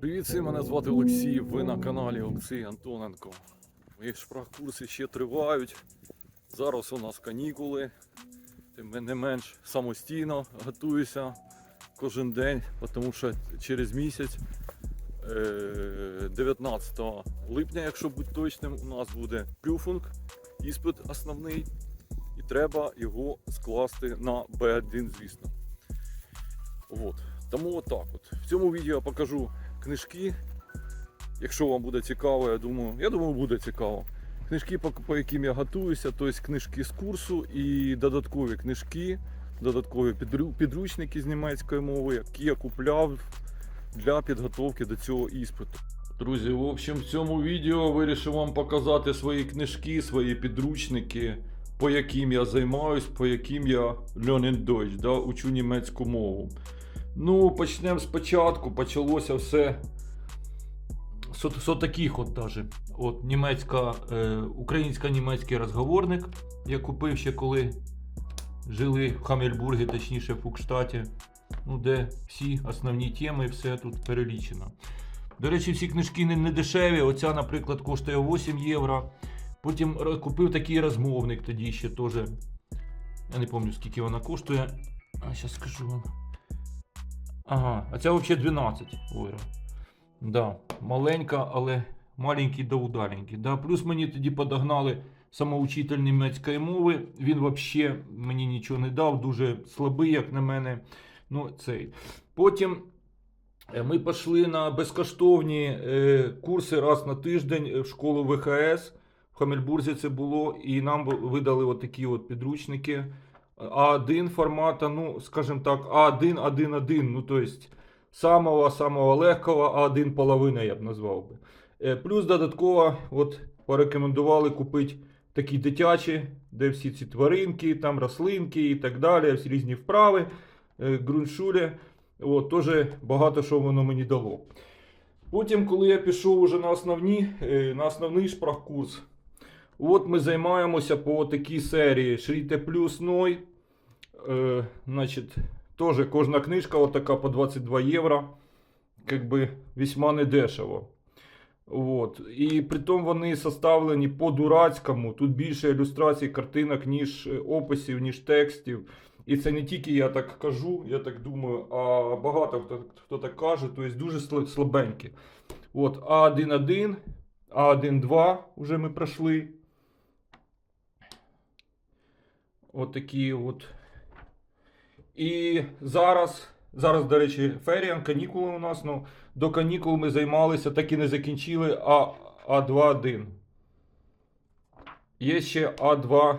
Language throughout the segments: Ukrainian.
Привіт, всім, мене звати Олексій. Ви на каналі Олексій Антоненко. Мої шпрах-курси ще тривають. Зараз у нас канікули. Тим не менш самостійно готуюся кожен день, тому що через місяць, е, 19 липня, якщо бути точним, у нас буде плюфунг, іспит основний. І треба його скласти на B1, звісно. От. Тому отак от. В цьому відео покажу книжки. Якщо вам буде цікаво, я думаю, я думаю, буде цікаво. Книжки, по, яким я готуюся, тобто книжки з курсу і додаткові книжки, додаткові підручники з німецької мови, які я купляв для підготовки до цього іспиту. Друзі, в общем, в цьому відео вирішив вам показати свої книжки, свої підручники, по яким я займаюсь, по яким я learning Deutsch, да, учу німецьку мову. Ну, почнемо спочатку. Почалося все з, таких от даже. От німецька, е, українсько-німецький розговорник. Я купив ще коли жили в Хамельбургі, точніше в Фукштаті. Ну, де всі основні теми, все тут перелічено. До речі, всі книжки не, не дешеві. Оця, наприклад, коштує 8 євро. Потім купив такий розмовник тоді ще теж. Я не пам'ятаю, скільки вона коштує. А зараз скажу вам. Ага, а ця взагалі 12 євро. Да, маленька, але маленький да удаленький. Да. Плюс мені тоді подогнали самоучитель німецької мови. Він взагалі мені нічого не дав, дуже слабий, як на мене. Ну, цей. Потім е, ми пішли на безкоштовні е, курси раз на тиждень в школу ВХС. В Хамельбурзі це було, і нам видали отакі от підручники. А1 формата, ну, скажімо так, А1, 1, ну, то есть самого-самого легкого, А1 половина, я б назвав би. Е, Плюс додатково от, порекомендували купити такі дитячі, де всі ці тваринки, там рослинки і так далі, всі різні вправи, е. От, теж багато що воно мені дало. Потім, коли я пішов уже на, основні, е, на основний шпрах-курс, От ми займаємося по такій серії Шріте плюс Ной. Е, значить, теж кожна книжка от така по 22 євро. Как би весьма недешево. От. І притом вони составлені по-дурацькому. Тут більше ілюстрацій, картинок, ніж е, описів, ніж текстів. І це не тільки я так кажу, я так думаю, а багато хто, хто так каже, тобто дуже слабенькі. От, А1.1, А1.2 вже ми пройшли. От такі от. І зараз, зараз, до речі, ферія, канікули у нас. Ну, до канікул ми займалися, так і не закінчили А, А2.1. Є ще А2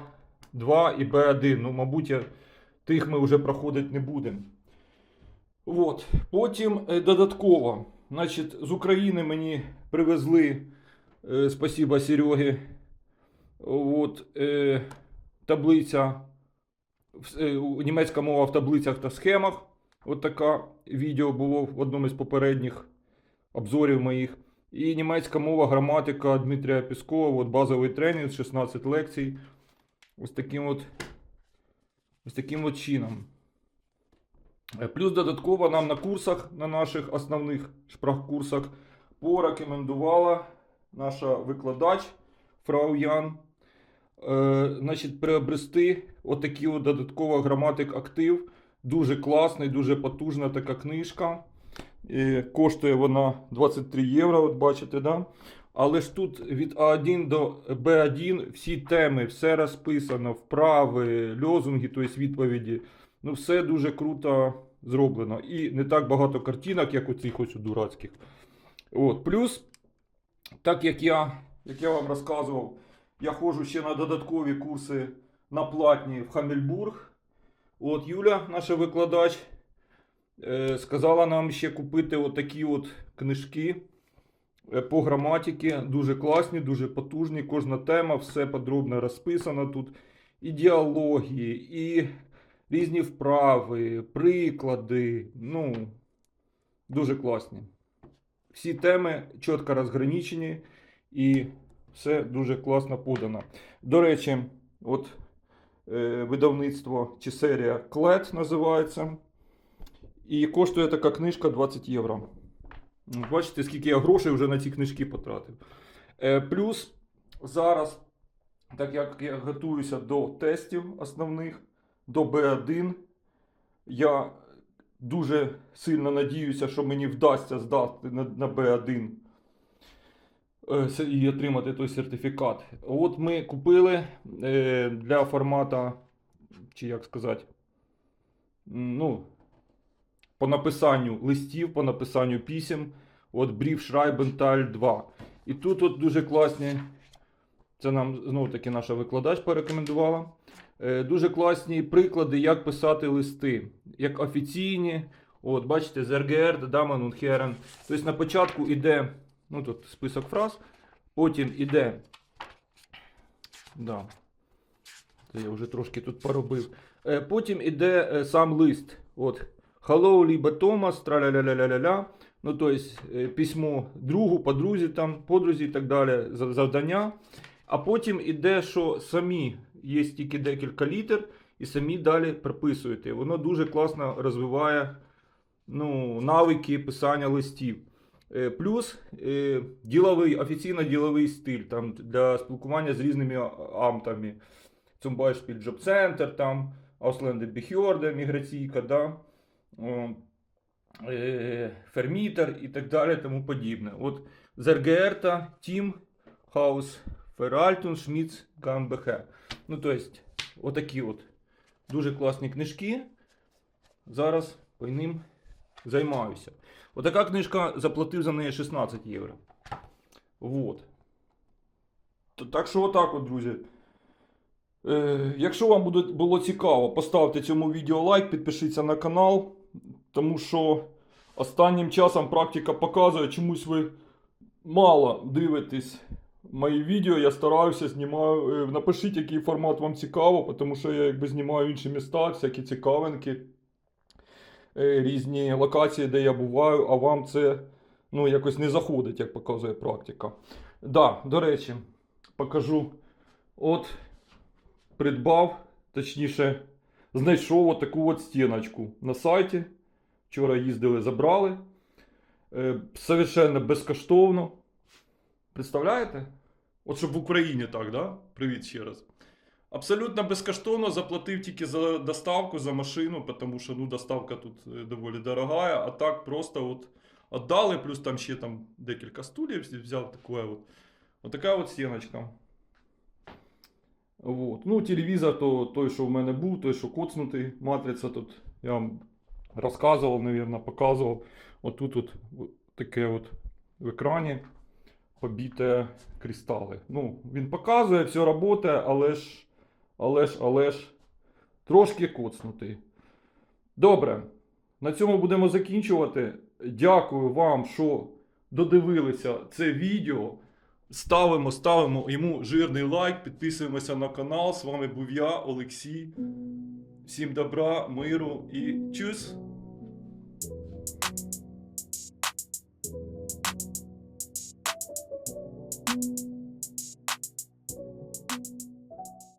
2 і Б1. Ну, мабуть, я, тих ми вже проходити не будемо. От. Потім е, додатково. Значить, з України мені привезли, е, спасіба Сереги, от, е, таблиця, німецька мова в таблицях та схемах. От така відео було в одному із попередніх обзорів моїх. І німецька мова, граматика Дмитрія Піскова, от базовий тренінг, 16 лекцій. Ось таким от, ось таким от чином. Е, Плюс додатково нам на курсах, на наших основних шпрах-курсах, порекомендувала наша викладач Фрау Ян е, значить, приобрести отакий от додатково граматик актив. Дуже класний, дуже потужна така книжка. Е, коштує вона 23 євро, от бачите, да? Але ж тут від А1 до Б1 всі теми, все розписано, вправи, льозунги, тобто відповіді. Ну, все дуже круто зроблено. І не так багато картинок, як у цих ось у дурацьких. От. Плюс, так як я, як я вам розказував, я ходжу ще на додаткові курси на платні в Хамельбург. От Юля, наша викладач, е, сказала нам ще купити отакі от книжки е, по граматиці. Дуже класні, дуже потужні. Кожна тема, все подробно розписано тут. І діалогії, і різні вправи, приклади. Ну, дуже класні. Всі теми чітко розграничені і все дуже класно подано. До речі, от е, видавництво чи серія Клет називається. І коштує така книжка 20 євро. Бачите, скільки я грошей вже на ці книжки потратив. Е, плюс зараз, так як я готуюся до тестів основних, до Б1, я дуже сильно надіюся, що мені вдасться здати на, на Б1 е, с- і отримати той сертифікат. От ми купили е, для формата, чи як сказати, ну, по написанню листів, по написанню писем, от Brief Schreibenthal 2. І тут от дуже класні, це нам знову таки наша викладач порекомендувала. Е, Дуже класні приклади, як писати листи, як офіційні. От, бачите, з РГР, und Herren. Тобто на початку йде, ну тут список фраз, потім іде. Да. Це я вже трошки тут поробив. Е, Потім іде е, сам лист. От. Hello, либо Томас, траля-ля-ля-ля-ля. Ну, то есть, е, письмо другу, подрузі, там, подрузі і так далі, завдання. А потім іде, що самі є тільки декілька літер, і самі далі прописуєте. Воно дуже класно розвиває ну, навики писання листів. Е, Плюс е, діловий, офіційно діловий стиль там, для спілкування з різними амтами. Zum Beispiel Jobcenter, там, Ausländer міграційка, да? Е, Фермітер і так далі, тому подібне. От Зергерта, Тім, Хаус, Феральтун, Шміц, ГамБХ. Ну, то есть, отакі от дуже класні книжки. Зараз по ним займаюся. Отака книжка заплатив за неї 16 євро. Вот. Так що отак от, друзі. Е, якщо вам буде, було цікаво, поставте цьому відео лайк, підпишіться на канал, тому що останнім часом практика показує, чомусь ви мало дивитесь мої відео. Я стараюся знімаю. е, Напишіть, який формат вам цікаво, тому що я якби знімаю інші міста, всякі цікавинки, різні локації, де я буваю, а вам це ну, якось не заходить, як показує практика. Да, до речі, покажу. От придбав, точніше, знайшов отаку от стіночку на сайті. Вчора їздили, забрали. Е, совершенно безкоштовно. Представляєте? От щоб в Україні так, да? Привіт ще раз. Абсолютно безкоштовно заплатив тільки за доставку, за машину, тому що ну, доставка тут е, доволі дорога, а так просто от віддали, плюс там ще там декілька стульів взяв таке от. Отака от стіночка. Вот. Ну, телевізор то, той, що в мене був, той, що коцнутий, матриця тут я вам розказував, навірно, показував. Отут от таке от в екрані побіте кристали. Ну, він показує, все працює, але ж, але ж, але ж трошки коцнутий. Добре, на цьому будемо закінчувати. Дякую вам, що додивилися це відео. Ставимо, ставимо йому жирний лайк, підписуємося на канал. З вами був я, Олексій. Всім добра, миру і чус!